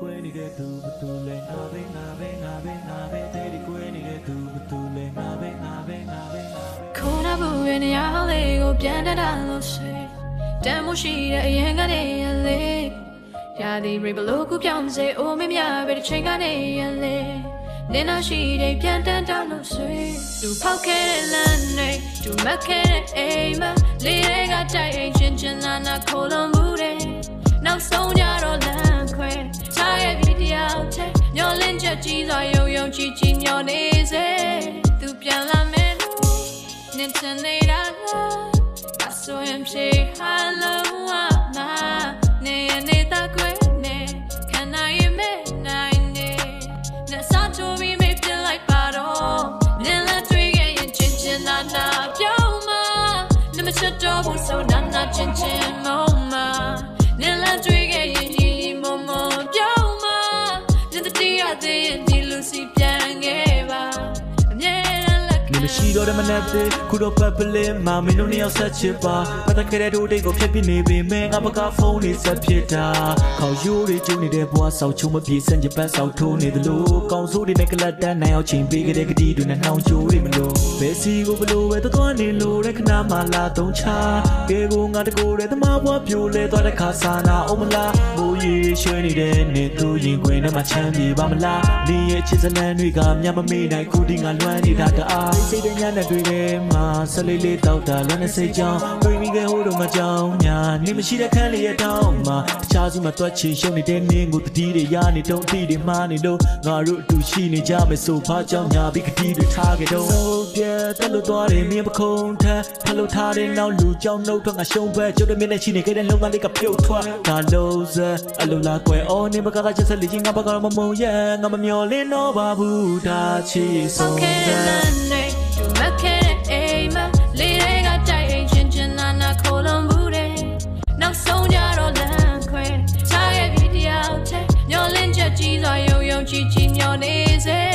ကွဲနေတဲ့သူဘသူလဲငါပဲငါပဲငါပဲငါပဲတဲ့ဒီကွဲနေတဲ့သူဘသူလဲငါပဲငါပဲငါပဲငါပဲခေါ်ရဘူးရနေရလေးကိုပြန်တတ်တာလို့ရှိတမ်းမရှိတဲ့အရင်ကနေရလေရာဒီရီဘလို့ကူပြောင်းစေအိုမင်းများပဲတစ်ချိန်ကနေရလေနင်းလာရှိတဲ့ပြန်တတ်တာလို့ရှိသူဖောက်ခဲ့တဲ့လမ်းတွေသူမက်ခဲ့တဲ့အိမ်မလေးတွေကတိုက်အိမ်ချင်းချင်းလာနာခိုးလုံး ချက်ကြီးစွာယုံယုံကြည်ကြည်မျောနေစေသူပြန်လာမယ်လို့ Nintendo I saw him say hello na ne ne ta kwe ne can I imagine ne na sa to be me feel like bado ne la three get yin chin chin na na pyao ma ne ma chat do bu so na na chin chin mo ma ne la ရှိတော့တဲ့မနက်သေးခုတော့ပတ်ပလင်းမှာမင်းတို့နှစ်ယောက်ဆက်ချစ်ပါပတ်သက်ခဲ့တဲ့တို့တိတ်ကိုဖျက်ပြနေပေမဲ့ငါဘကဖုန်းနေဆက်ဖြစ်တာခေါရိုးတွေကျုံနေတဲ့ဘွားဆောက်ချုံမပြေစံချပတ်ဆောက်ထိုးနေသလိုကောင်းစိုးတွေနဲ့ကလတ်တန်းနိုင်အောင်ချိန်ပေးခဲ့တဲ့ကတိတွေနဲ့နှောင်ချိုးတွေမလို့ဘယ်စီကိုဘလို့ပဲသွားနေလို့တဲ့ခဏမှလာတော့ချကဲကိုငါတကိုယ်တဲ့သမားဘွားပြိုလဲသွားတဲ့ခါစာနာအောင်မလားမိုးရီရွှဲနေတဲ့နေသူရင်ခွင်ထဲမှာချမ်းပြေပါမလားနေရဲ့ချစ်စလန်းတွေကမြတ်မမေ့နိုင်ခုဒီငါလွမ်းနေတာတအားစိတ်တညနဲ့တွေ့တယ်မှာဆက်လေးလေးတောက်တာလည်းနဲ့စိတ်ကြောင်းတွေ့မိခဲ့ဟိုတော့မကြောင်းညာနေမရှိတဲ့ခန်းလေးရဲ့တောင်းမှာတခြားစုမှာတွက်ချင်ရှုံနေတဲ့နင်းကိုတတိတွေရနေတော့အတိတွေမှားနေလို့ငါတို့အတူရှိနေကြမယ်ဆိုဘာကြောင့်ညာပြီးကတိတွေထားခဲ့တော့ဆိုပြတက်လို့သွားတယ်မင်းပခုံးထက်ဖလို့ထားတဲ့နောက်လူကြောင့်နှုတ်ထွက်ငါရှုံးပဲကျုပ်တို့မင်းနဲ့ရှိနေခဲ့တဲ့လုံသားလေးကပြုတ်ထွက်ဒါလုံးစအလိုလားကွယ်အော်နေဘကကချက်ဆက်လေးချင်းငါဘကတော့မမုံရဲ့ငါမမျော်လင်းတော့ပါဘူးဒါချီဖောဆုံးက်ခဲ့တဲ့တဲ့လမ်းတွေ Cicinionese